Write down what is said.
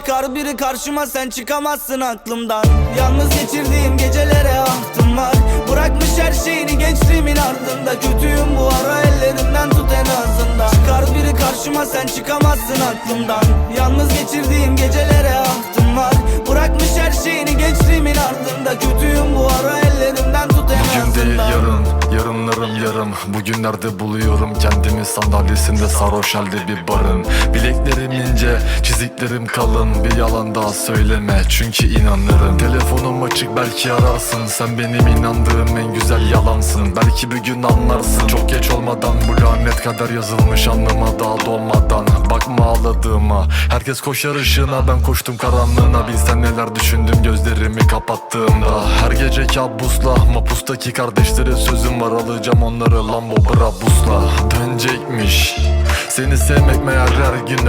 Çıkar biri karşıma sen çıkamazsın aklımdan. Yalnız geçirdiğim gecelere ahtım var. Bırakmış her şeyini gençliğimin ardında. Kötüyüm bu ara ellerimden tut en azından. Çıkar biri karşıma sen çıkamazsın aklımdan. Yalnız geçirdiğim gecelere ahtım var. Bırakmış her şeyini gençliğimin ardında. Kötüyüm bu ara ellerimden tut en Bugün azından. değil yarın, yarınlarım yarım. Bugünlerde buluyorum kendimi. Sandalyesinde sarhoş halde bir barın. Bileklerim ince, çiziklerim kalın Bir yalan daha söyleme. Çünkü inanırım. Telefonum açık belki ararsın. Sen benim inandığım en güzel yalansın. Belki bir gün anlarsın. Çok geç olmadan bu lanet kadar yazılmış anlama daha dolmadan. Bakma ağladığıma. Herkes koşar ışığına. Ben koştum karanlığına. Bilsen neler düşündüm gözlerimi kapattığımda. Her gece kabusla. Mapustaki kardeşlere sözüm var. Alacağım onları Lambo Brabus'la. Dönecekmiş. Seni sevmek meğer her gün